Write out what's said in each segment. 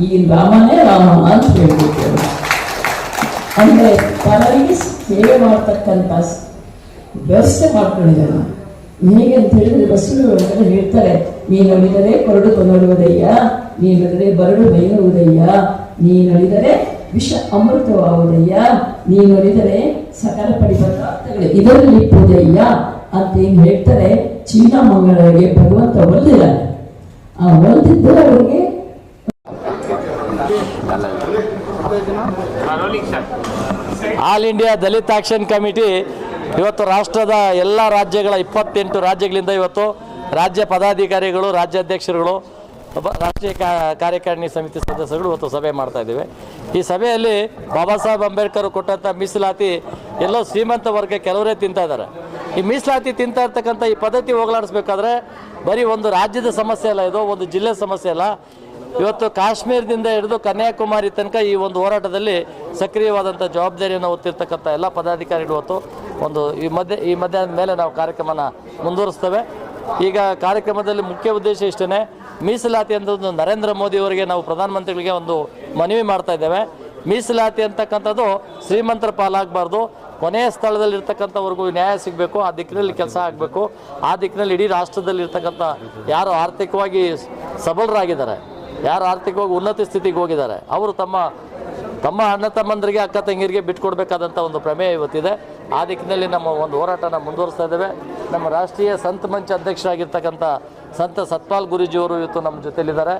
ಈ ರಾಮನೇ ರಾಮ ಅಂತ ಹೇಳ್ಬಿಟ್ಟು ಅಂದ್ರೆ ಪರರಿಗೆ ಸೇವೆ ಮಾಡ್ತಕ್ಕಂಥ ವ್ಯವಸ್ಥೆ ಮಾಡ್ಕೊಂಡಿದ್ದಾನ ಹೇಗೆ ಅಂತ ಹೇಳಿದ್ರೆ ಬಸವ ಹೇಳ್ತಾರೆ ನೀನೊಳಿದರೆ ಕೊರಡು ಕೊನಡುವುದಯ್ಯ ನೀನೊಳಿದರೆ ಬರಡು ಬೈಯುವುದಯ್ಯ ನೀನೊಳಿದರೆ ವಿಷ ಅಮೃತವಾಗುವುದಯ್ಯ ನೀನೊಳಿದರೆ ಸಕಲ ಪಡಿಪದಾರ್ಥಗಳು ಇದರಲ್ಲಿ ಪೂಜೆಯ್ಯ ಅಂತ ಏನ್ ಹೇಳ್ತಾರೆ ಚೀನಾ ಮಂಗಳಿಗೆ ಭಗವಂತ ಒಲ್ದಿಲ್ಲ ಆ ಒಲ್ದಿದ್ದು ಅವರಿಗೆ all India Dalit action committee ಇವತ್ತು ರಾಷ್ಟ್ರದ ಎಲ್ಲ ರಾಜ್ಯಗಳ ಇಪ್ಪತ್ತೆಂಟು ರಾಜ್ಯಗಳಿಂದ ಇವತ್ತು ರಾಜ್ಯ ಪದಾಧಿಕಾರಿಗಳು, ರಾಜ್ಯಾಧ್ಯಕ್ಷರುಗಳು ರಾಷ್ಟ್ರೀಯ ಕಾರ್ಯಕಾರಿಣಿ ಸಮಿತಿ ಸದಸ್ಯರುಗಳು ಇವತ್ತು ಸಭೆ ಮಾಡ್ತಾ ಇದ್ದೀವಿ. ಈ ಸಭೆಯಲ್ಲಿ ಬಾಬಾ ಸಾಹೇಬ್ ಅಂಬೇಡ್ಕರ್ ಕೊಟ್ಟಂಥ ಮೀಸಲಾತಿ ಎಲ್ಲೋ ಶ್ರೀಮಂತ ವರ್ಗ ಕೆಲವರೇ ತಿಂತಾ ಇದ್ದಾರೆ. ಈ ಮೀಸಲಾತಿ ತಿಂತಾ ಇರ್ತಕ್ಕಂಥ ಈ ಪದ್ಧತಿ ಹೋಗಲಾಡಿಸ್ಬೇಕಾದ್ರೆ ಬರೀ ಒಂದು ರಾಜ್ಯದ ಸಮಸ್ಯೆ ಅಲ್ಲ ಇದು, ಒಂದು ಜಿಲ್ಲೆ ಸಮಸ್ಯೆ ಅಲ್ಲ. ಇವತ್ತು ಕಾಶ್ಮೀರದಿಂದ ಹಿಡಿದು ಕನ್ಯಾಕುಮಾರಿ ತನಕ ಈ ಒಂದು ಹೋರಾಟದಲ್ಲಿ ಸಕ್ರಿಯವಾದಂಥ ಜವಾಬ್ದಾರಿಯನ್ನು ಹೊತ್ತಿರ್ತಕ್ಕಂಥ ಎಲ್ಲ ಪದಾಧಿಕಾರಿಗಳು ಇವತ್ತು ಒಂದು ಈ ಮಧ್ಯೆ, ಈ ಮಧ್ಯಾಹ್ನದ ಮೇಲೆ ನಾವು ಕಾರ್ಯಕ್ರಮನ ಮುಂದುವರಿಸ್ತೇವೆ. ಈಗ ಕಾರ್ಯಕ್ರಮದಲ್ಲಿ ಮುಖ್ಯ ಉದ್ದೇಶ ಇಷ್ಟೇ ಮೀಸಲಾತಿ ಅಂತ ಒಂದು ನರೇಂದ್ರ ಮೋದಿ ಅವರಿಗೆ ನಾವು ಪ್ರಧಾನಮಂತ್ರಿಗಳಿಗೆ ಒಂದು ಮನವಿ ಮಾಡ್ತಾ ಇದ್ದೇವೆ. ಮೀಸಲಾತಿ ಅಂತಕ್ಕಂಥದ್ದು ಶ್ರೀಮಂತರ ಪಾಲಾಗಬಾರ್ದು. ಕೊನೆಯ ಸ್ಥಳದಲ್ಲಿ ಇರ್ತಕ್ಕಂಥವ್ರಿಗೂ ನ್ಯಾಯ ಸಿಗಬೇಕು, ಆ ದಿಕ್ಕಿನಲ್ಲಿ ಕೆಲಸ ಆಗಬೇಕು. ಆ ದಿಕ್ಕಿನಲ್ಲಿ ಇಡೀ ರಾಷ್ಟ್ರದಲ್ಲಿ ಇರ್ತಕ್ಕಂಥ ಯಾರು ಆರ್ಥಿಕವಾಗಿ ಸಬಲರಾಗಿದ್ದಾರೆ, ಯಾರು ಆರ್ಥಿಕವಾಗಿ ಉನ್ನತ ಸ್ಥಿತಿಗೆ ಹೋಗಿದ್ದಾರೆ, ಅವರು ತಮ್ಮ ತಮ್ಮ ಅಣ್ಣ ತಮ್ಮಂದರಿಗೆ, ಅಕ್ಕ ತಂಗಿರಿಗೆ ಬಿಟ್ಕೊಡ್ಬೇಕಾದಂಥ ಒಂದು ಪ್ರಮೇಯ ಇವತ್ತಿದೆ. ಆ ದಿಕ್ಕಿನಲ್ಲಿ ನಮ್ಮ ಒಂದು ಹೋರಾಟನ ಮುಂದುವರಿಸ್ತಾ ಇದ್ದೇವೆ. ನಮ್ಮ ರಾಷ್ಟ್ರೀಯ ಸಂತ ಮಂಚ ಅಧ್ಯಕ್ಷರಾಗಿರ್ತಕ್ಕಂಥ ಸಂತ ಸತ್ಪಾಲ್ ಗುರೂಜಿಯವರು ಇವತ್ತು ನಮ್ಮ ಜೊತೆಯಲ್ಲಿದ್ದಾರೆ.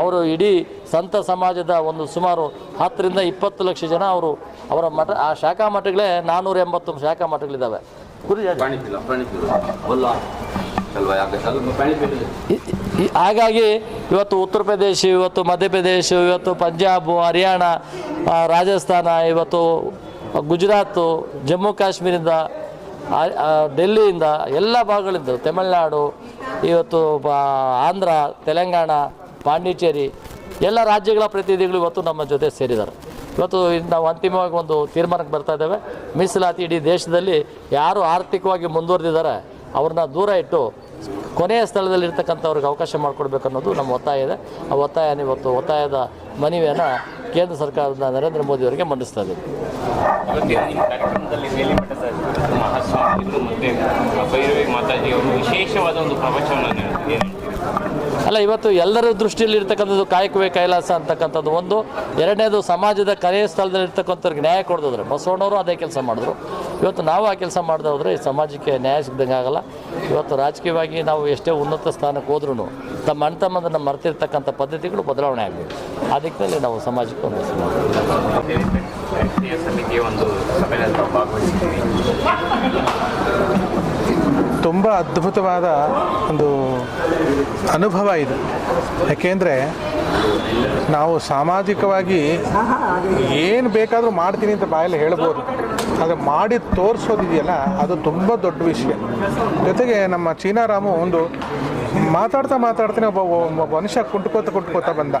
ಅವರು ಇಡೀ ಸಂತ ಸಮಾಜದ ಒಂದು ಸುಮಾರು ಹತ್ತರಿಂದ ಇಪ್ಪತ್ತು ಲಕ್ಷ ಜನ ಅವರು ಅವರ ಮಠ, ಆ ಶಾಖಾ ಮಠಗಳೇ ನಾನ್ನೂರ ಎಂಬತ್ತೊಂದು ಶಾಖಾ ಮಠಗಳಿದ್ದಾವೆ. ಗುರುಜಿ ಹಾಗಾಗಿ ಇವತ್ತು ಉತ್ತರ ಪ್ರದೇಶ, ಇವತ್ತು ಮಧ್ಯಪ್ರದೇಶ ಇವತ್ತು ಪಂಜಾಬ್, ಹರಿಯಾಣ ರಾಜಸ್ಥಾನ, ಇವತ್ತು ಗುಜರಾತು, ಜಮ್ಮು ಕಾಶ್ಮೀರಿಂದ ಡೆಲ್ಲಿಯಿಂದ ಎಲ್ಲ ಭಾಗಗಳಿಂದ ತಮಿಳುನಾಡು, ಇವತ್ತು ಆಂಧ್ರ, ತೆಲಂಗಾಣ, ಪಾಂಡಿಚೇರಿ ಎಲ್ಲ ರಾಜ್ಯಗಳ ಪ್ರತಿನಿಧಿಗಳು ಇವತ್ತು ನಮ್ಮ ಜೊತೆ ಸೇರಿದ್ದಾರೆ. ಇವತ್ತು ನಾವು ಅಂತಿಮವಾಗಿ ಒಂದು ತೀರ್ಮಾನಕ್ಕೆ ಬರ್ತಾ ಇದ್ದೇವೆ. ಮೀಸಲಾತಿ ಇಡೀ ದೇಶದಲ್ಲಿ ಯಾರು ಆರ್ಥಿಕವಾಗಿ ಮುಂದುವರೆದಿದ್ದಾರೆ, ಅವ್ರನ್ನ ದೂರ ಇಟ್ಟು ಕೊನೆಯ ಸ್ಥಳದಲ್ಲಿ ಇರ್ತಕ್ಕಂಥವ್ರಿಗೆ ಅವಕಾಶ ಮಾಡಿಕೊಡ್ಬೇಕು ಅನ್ನೋದು ನಮ್ಮ ಒತ್ತಾಯ ಇದೆ ಆ ಒತ್ತಾಯ ಇವತ್ತು ಒತ್ತಾಯದ ಮನವಿಯನ್ನು ಕೇಂದ್ರ ಸರ್ಕಾರದ ನರೇಂದ್ರ ಮೋದಿ ಅವರಿಗೆ ಮಂಡಿಸ್ತಾ ಇದ್ದೀವಿ ಮಾತಾಜಿ ಅವರು ವಿಶೇಷವಾದ ಒಂದು ಪ್ರವಚನವನ್ನು. ಅಲ್ಲ, ಇವತ್ತು ಎಲ್ಲರ ದೃಷ್ಟಿಯಲ್ಲಿ ಇರ್ತಕ್ಕಂಥದ್ದು ಕಾಯಕವೇ ಕೈಲಾಸ ಅಂತಕ್ಕಂಥದ್ದು ಒಂದು. ಎರಡನೇದು, ಸಮಾಜದ ಕರೆಯ ಸ್ಥಳದಲ್ಲಿ ಇರ್ತಕ್ಕಂಥವ್ರಿಗೆ ನ್ಯಾಯ ಕೊಡೋದ್ರೆ ಬಸವಣ್ಣವರು ಅದೇ ಕೆಲಸ ಮಾಡಿದ್ರು. ಇವತ್ತು ನಾವು ಆ ಕೆಲಸ ಮಾಡದೆ ಹೋದರೆ ಈ ಸಮಾಜಕ್ಕೆ ನ್ಯಾಯ ಸಿಗ್ದಂಗೆ ಆಗಲ್ಲ. ಇವತ್ತು ರಾಜಕೀಯವಾಗಿ ನಾವು ಎಷ್ಟೇ ಉನ್ನತ ಸ್ಥಾನಕ್ಕೆ ಹೋದ್ರೂ ತಮ್ಮ ಅಣ್ಣ ತಮ್ಮದನ್ನು ಮರೆತಿರ್ತಕ್ಕಂಥ ಪದ್ಧತಿಗಳು ಬದಲಾವಣೆ ಆಗಬೇಕು. ಆ ದಿಕ್ಕಿನಲ್ಲಿ ನಾವು ಸಮಾಜಕ್ಕೆ ಒಂದು. ಸಮಿತಿಯ ಒಂದು ತುಂಬ ಅದ್ಭುತವಾದ ಒಂದು ಅನುಭವ ಇದು. ಯಾಕೆಂದರೆ ನಾವು ಸಾಮಾಜಿಕವಾಗಿ ಏನು ಬೇಕಾದರೂ ಮಾಡ್ತೀನಿ ಅಂತ ಬಾಯಲ್ಲಿ ಹೇಳ್ಬೋದು. ಆದರೆ ಮಾಡಿ ತೋರಿಸೋದಿದೆಯಲ್ಲ, ಅದು ತುಂಬ ದೊಡ್ಡ ವಿಷಯ. ಜೊತೆಗೆ ನಮ್ಮ ಚೀನಾರಾಮು ಒಂದು ಮಾತಾಡ್ತಾ ಮಾತಾಡ್ತಾನೆ ಒಬ್ಬ ಮನುಷ್ಯ ಕುಂಟ್ಕೋತ ಕುಂಟ್ಕೋತ ಬಂದ.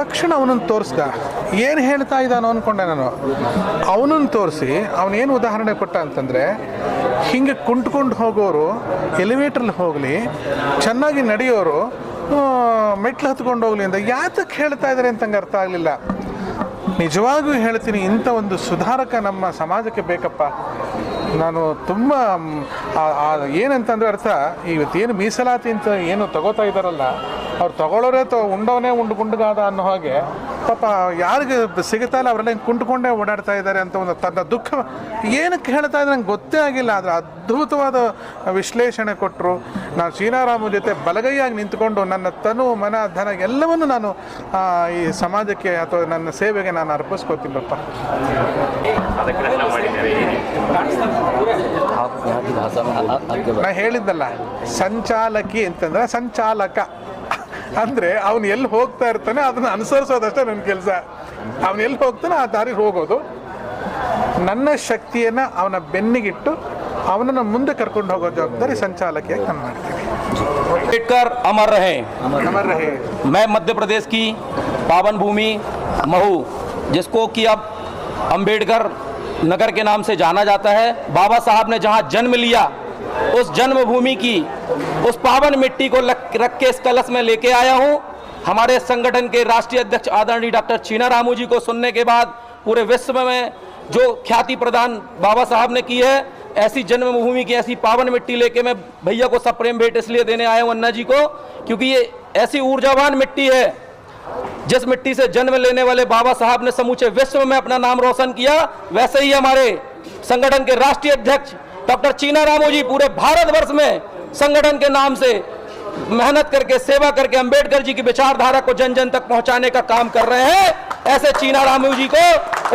ತಕ್ಷಣ ಅವನನ್ನು ತೋರಿಸ್ದ. ಏನು ಹೇಳ್ತಾ ಇದ್ದಾನೋ ಅಂದ್ಕೊಂಡೆ ನಾನು. ಅವನನ್ನು ತೋರಿಸಿ, ಅವನೇನು ಉದಾಹರಣೆ ಕೊಟ್ಟ ಅಂತಂದರೆ ಹಿಂಗೆ ಕುಂಟ್ಕೊಂಡು ಹೋಗೋರು ಎಲಿವೇಟ್ರಲ್ಲಿ ಹೋಗಲಿ, ಚೆನ್ನಾಗಿ ನಡೆಯೋರು ಮೆಟ್ಲು ಹತ್ಕೊಂಡು ಹೋಗಲಿ ಅಂತ ಯಾತಕ್ಕೆ ಹೇಳ್ತಾ ಇದ್ದಾರೆ ಅಂತ ನಂಗೆ ಅರ್ಥ ಆಗಲಿಲ್ಲ. ನಿಜವಾಗೂ ಹೇಳ್ತೀನಿ, ಇಂಥ ಒಂದು ಸುಧಾರಕ ನಮ್ಮ ಸಮಾಜಕ್ಕೆ ಬೇಕಪ್ಪ. ನಾನು ತುಂಬ ಏನಂತಂದ್ರೆ ಅರ್ಥ, ಇವತ್ತೇನು ಮೀಸಲಾತಿ ಅಂತ ಏನು ತಗೋತಾ ಇದ್ದಾರಲ್ಲ ಅವ್ರು ತಗೊಳ್ಳೋರೇ ತೊ ಉಂಡವನೇ ಉಂಡು ಗುಂಡುಗಾದ ಅನ್ನೋ ಹಾಗೆ ಪಾಪ ಯಾರಿಗೆ ಸಿಗುತ್ತಾ ಇಲ್ಲ ಅವರೆಲ್ಲ ಹಿಂಗೆ ಕುಂಟ್ಕೊಂಡೇ ಓಡಾಡ್ತಾ ಇದ್ದಾರೆ ಅಂತ ಒಂದು ತನ್ನ ದುಃಖ. ಏನಕ್ಕೆ ಹೇಳ್ತಾ ಇದ್ದಾರೆ ನಂಗೆ ಗೊತ್ತೇ ಆಗಿಲ್ಲ ಆದರೆ ಅದ್ಭುತವಾದ ವಿಶ್ಲೇಷಣೆ ಕೊಟ್ಟರು ನಾನು ಶ್ರೀನಾರಾಮ ಜೊತೆ ಬಲಗೈಯಾಗಿ ನಿಂತ್ಕೊಂಡು ನನ್ನ ತನು ಮನ ಧನ ಎಲ್ಲವನ್ನು ನಾನು ಈ ಸಮಾಜಕ್ಕೆ ಅಥವಾ ನನ್ನ ಸೇವೆಗೆ ನಾನು ಅರ್ಪಿಸ್ಕೋತೀನಪ್ಪ ನಾನು ಹೇಳಿದ್ದಲ್ಲ ಸಂಚಾಲಕಿ ಅಂತಂದ್ರೆ ಸಂಚಾಲಕ. ಅಂದ್ರೆ ಅವನು ಎಲ್ಲಿ ಹೋಗ್ತಾ ಇರ್ತಾನೆ ಅದನ್ನ ಅನುಸರಿಸೋದಷ್ಟೇ ನನ್ನ ಕೆಲಸ ಅವನು ಎಲ್ಲಿ ಹೋಗ್ತಾನೆ ಆ ದಾರಿ ಹೋಗೋದು ನನ್ನ ಶಕ್ತಿಯನ್ನ ಅವನ ಬೆನ್ನಿಗಿಟ್ಟು ಅವನನ್ನು ಮುಂದೆ ಕರ್ಕೊಂಡು ಹೋಗೋ ಜವಾಬ್ದಾರಿ ಸಂಚಾಲಕಿಯಾಗಿ ನಾನು ಮಾಡ್ತೀನಿ अम्बेडकर अमर रहे ಅಮರ್ ರಹೇ मैं मध्य प्रदेश की पावन भूमि महू जिसको कि अब अंबेडकर नगर के नाम से जाना जाता है बाबा साहब ने जहां जन्म लिया उस जन्मभूमि की, उस पावन मिट्टी को रख के इस कलश में लेके आया हूँ। हमारे संगठन के राष्ट्रीय अध्यक्ष आदरणीय डॉक्टर चीना रामू जी को सुनने के बाद पूरे विश्व में जो ख्याति प्रदान बाबा साहब ने की है, ऐसी जन्मभूमि की, ऐसी पावन मिट्टी लेके मैं भैया को सब प्रेम भेंट इसलिए देने आया हूँ अन्ना जी को, क्योंकि ये ऐसी ऊर्जावान मिट्टी है, जिस मिट्टी से जन्म लेने वाले बाबा साहब ने समूचे विश्व में अपना नाम रोशन किया, वैसे ही हमारे संगठन के राष्ट्रीय अध्यक्ष डॉक्टर चीना रामू जी पूरे भारतवर्ष में संगठन के नाम से मेहनत करके, सेवा करके, अंबेडकर जी की विचारधारा को जन जन तक पहुँचाने का काम कर रहे हैं। ऐसे चीना रामू जी को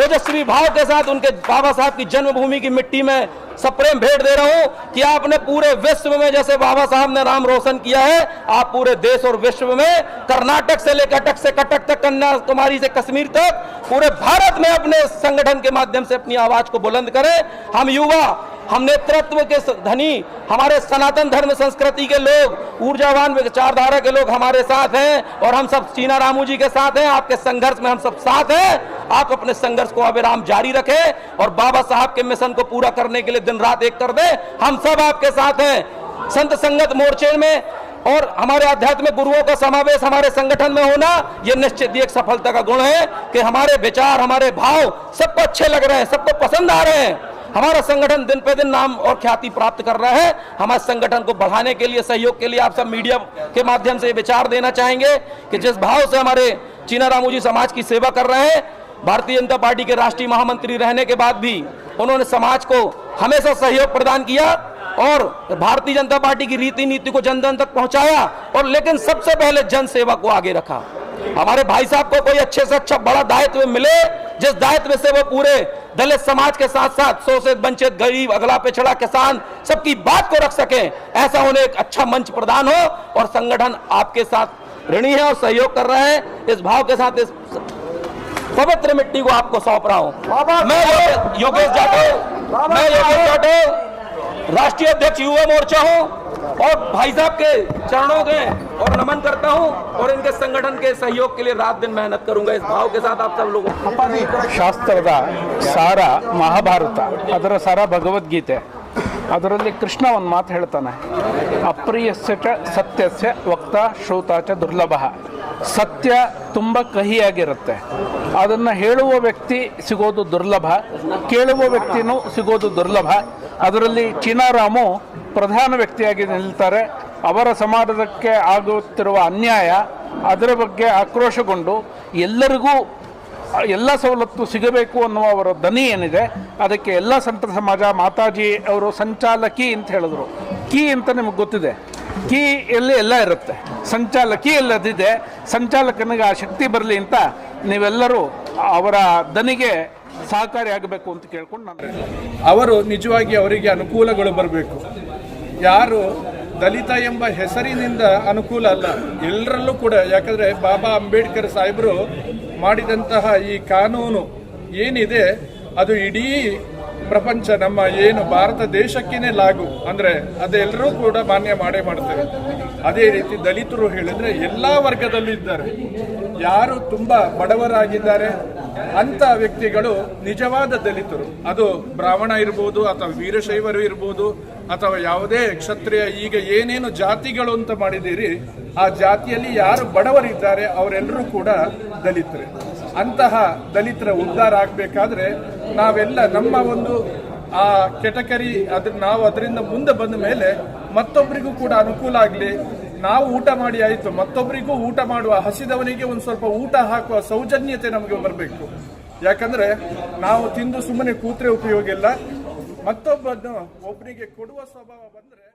ओजस्वी भाव के साथ उनके बाबा साहब की जन्मभूमि की मिट्टी में सप्रेम भेंट दे रहा हूँ कि आपने पूरे विश्व में जैसे बाबा साहब ने नाम रोशन किया है, आप पूरे देश और विश्व में कर्नाटक से लेकर कटक से कटक तक, कन्याकुमारी से कश्मीर तक, पूरे भारत में अपने संगठन के माध्यम से अपनी आवाज़ को बुलंद करें। हम युवा हम नेतृत्व के धनी, हमारे सनातन धर्म संस्कृति के लोग, ऊर्जावान विचारधारा के लोग हमारे साथ हैं और हम सब चीना रामू जी के साथ हैं, आपके संघर्ष में हम सब साथ हैं। आप अपने संघर्ष को अविराम जारी रखें और बाबा साहब के मिशन को पूरा करने के लिए दिन रात एक कर दें। हम सब आपके साथ हैं। संत संगत मोर्चे में और हमारे आध्यात्मिक गुरुओं का समावेश हमारे संगठन में होना यह निश्चित ही एक सफलता का गुण है कि हमारे विचार, हमारे भाव सबको अच्छे लग रहे हैं, सबको पसंद आ रहे हैं। हमारा संगठन दिन पे दिन नाम और ख्याति प्राप्त कर रहा है। हमारे संगठन को बढ़ाने के लिए, सहयोग के लिए आप सब मीडिया के माध्यम से विचार देना चाहेंगे कि जिस भाव से हमारे चीना रामू जी समाज की सेवा कर रहे हैं, भारतीय जनता पार्टी के राष्ट्रीय महामंत्री रहने के बाद भी उन्होंने समाज को हमेशा सहयोग प्रदान किया और भारतीय जनता पार्टी की रीति नीति को जन जन तक पहुँचाया और लेकिन सबसे पहले जन सेवा को आगे रखा। हमारे भाई साहब को कोई अच्छे से अच्छा बड़ा दायित्व मिले जिस दायित्व से वो पूरे दलित समाज के साथ साथ शोषित वंचित गरीब अगला पिछड़ा किसान सबकी बात को रख सके ऐसा उन्हें एक अच्छा मंच प्रदान हो और संगठन आपके साथ ऋणी है और सहयोग कर रहे हैं। इस भाव के साथ इस पवित्र मिट्टी को आपको सौंप रहा हूँ। मैं योगेश जाटव। मैं योगेश जाटव राष्ट्रीय अध्यक्ष युवा मोर्चा हूँ। और भाई साहब के चरणों के और नमन करता हूँ और इनके संगठन के सहयोग के लिए रात दिन मेहनत करूँगा। इस भाव के साथ आप सब लोगों शास्त्र सारा महाभारत, अदर सारा भगवत गीता है। ಅದರಲ್ಲಿ ಕೃಷ್ಣ ಒಂದು ಮಾತು ಹೇಳ್ತಾನೆ. ಅಪ್ರಿಯಸ್ಯ ಚ ಸತ್ಯಸ್ಯ ವಕ್ತ ಶ್ರೋತ ಚ ದುರ್ಲಭ. ಸತ್ಯ ತುಂಬ ಕಹಿಯಾಗಿರುತ್ತೆ. ಅದನ್ನು ಹೇಳುವ ವ್ಯಕ್ತಿ ಸಿಗೋದು ದುರ್ಲಭ, ಕೇಳುವ ವ್ಯಕ್ತಿನೂ ಸಿಗೋದು ದುರ್ಲಭ. ಅದರಲ್ಲಿ ಚೀನಾರಾಮು ಪ್ರಧಾನ ವ್ಯಕ್ತಿಯಾಗಿ ನಿಲ್ತಾರೆ. ಅವರ ಸಮಾಜಕ್ಕೆ ಆಗುತ್ತಿರುವ ಅನ್ಯಾಯ ಅದರ ಬಗ್ಗೆ ಆಕ್ರೋಶಗೊಂಡು ಎಲ್ಲರಿಗೂ ಎಲ್ಲ ಸವಲತ್ತು ಸಿಗಬೇಕು ಅನ್ನುವ ಅವರ ದನಿ ಏನಿದೆ, ಅದಕ್ಕೆ ಎಲ್ಲ ಸಂತ ಸಮಾಜ ಮಾತಾಜಿ ಅವರು ಸಂಚಾಲಕಿ ಅಂತ ಹೇಳಿದ್ರು. ಕೀ ಅಂತ ನಿಮಗೆ ಗೊತ್ತಿದೆ? ಕೀ ಎಲ್ಲಿ ಎಲ್ಲ ಇರುತ್ತೆ. ಸಂಚಾಲಕಿ ಎಲ್ಲದಿದೆ ಸಂಚಾಲಕನಿಗೆ ಆ ಶಕ್ತಿ ಬರಲಿ ಅಂತ ನೀವೆಲ್ಲರೂ ಅವರ ದನಿಗೆ ಸಹಕಾರಿಯಾಗಬೇಕು ಅಂತ ಕೇಳ್ಕೊಂಡು ನಾನು ಅವರು ನಿಜವಾಗಿ ಅವರಿಗೆ ಅನುಕೂಲಗಳು ಬರಬೇಕು. ಯಾರು ದಲಿತ ಎಂಬ ಹೆಸರಿನಿಂದ ಅನುಕೂಲ ಅಲ್ಲ ಎಲ್ಲರಲ್ಲೂ ಕೂಡ. ಯಾಕಂದ್ರೆ ಬಾಬಾ ಅಂಬೇಡ್ಕರ್ ಸಾಹೇಬರು ಮಾಡಿದಂತಹ ಈ ಕಾನೂನು ಏನಿದೆ, ಅದು ಇಡೀ ಪ್ರಪಂಚ, ನಮ್ಮ ಏನು ಭಾರತ ದೇಶಕ್ಕೇನೆ ಲಾಗು, ಅಂದ್ರೆ ಅದೆಲ್ಲರೂ ಕೂಡ ಮಾನ್ಯ ಮಾಡೇ ಮಾಡ್ತಾರೆ ಅದೇ ರೀತಿ ದಲಿತರು ಹೇಳಿದ್ರೆ ಎಲ್ಲಾ ವರ್ಗದಲ್ಲೂ ಇದ್ದಾರೆ ಯಾರು ತುಂಬಾ ಬಡವರಾಗಿದ್ದಾರೆ ಅಂತ ವ್ಯಕ್ತಿಗಳು ನಿಜವಾದ ದಲಿತರು. ಅದು ಬ್ರಾಹ್ಮಣ ಇರ್ಬೋದು, ಅಥವಾ ವೀರಶೈವರು ಇರ್ಬೋದು, ಅಥವಾ ಯಾವುದೇ ಕ್ಷತ್ರಿಯ, ಈಗ ಏನೇನು ಜಾತಿಗಳು ಅಂತ ಮಾಡಿದ್ದೀರಿ, ಆ ಜಾತಿಯಲ್ಲಿ ಯಾರು ಬಡವರಿದ್ದಾರೆ, ಅವರೆಲ್ಲರೂ ಕೂಡ ದಲಿತರು. ಅಂತಹ ದಲಿತರ ಉದ್ಧಾರ ಆಗಬೇಕಾದ್ರೆ ನಾವೆಲ್ಲ ನಮ್ಮ ಒಂದು, ಆ ಕೆಟಕರಿ, ಅದ್ರ ನಾವು ಅದರಿಂದ ಮುಂದೆ ಬಂದ ಮೇಲೆ ಮತ್ತೊಬ್ಬರಿಗೂ ಕೂಡ ಅನುಕೂಲ ಆಗಲಿ ನಾವು ಊಟ ಮಾಡಿ ಆಯಿತು, ಮತ್ತೊಬ್ಬರಿಗೂ ಊಟ ಮಾಡುವ, ಹಸಿದವನಿಗೆ ಒಂದು ಸ್ವಲ್ಪ ಊಟ ಹಾಕುವ ಸೌಜನ್ಯತೆ ನಮಗೆ ಬರಬೇಕು. ಯಾಕಂದ್ರೆ ನಾವು ತಿಂದು ಸುಮ್ಮನೆ ಕೂತ್ರೆ ಉಪಯೋಗ ಇಲ್ಲ. ಮತ್ತೊಬ್ಬನ ಒಬ್ಬನಿಗೆ ಕೊಡುವ ಸ್ವಭಾವ ಬಂದ್ರೆ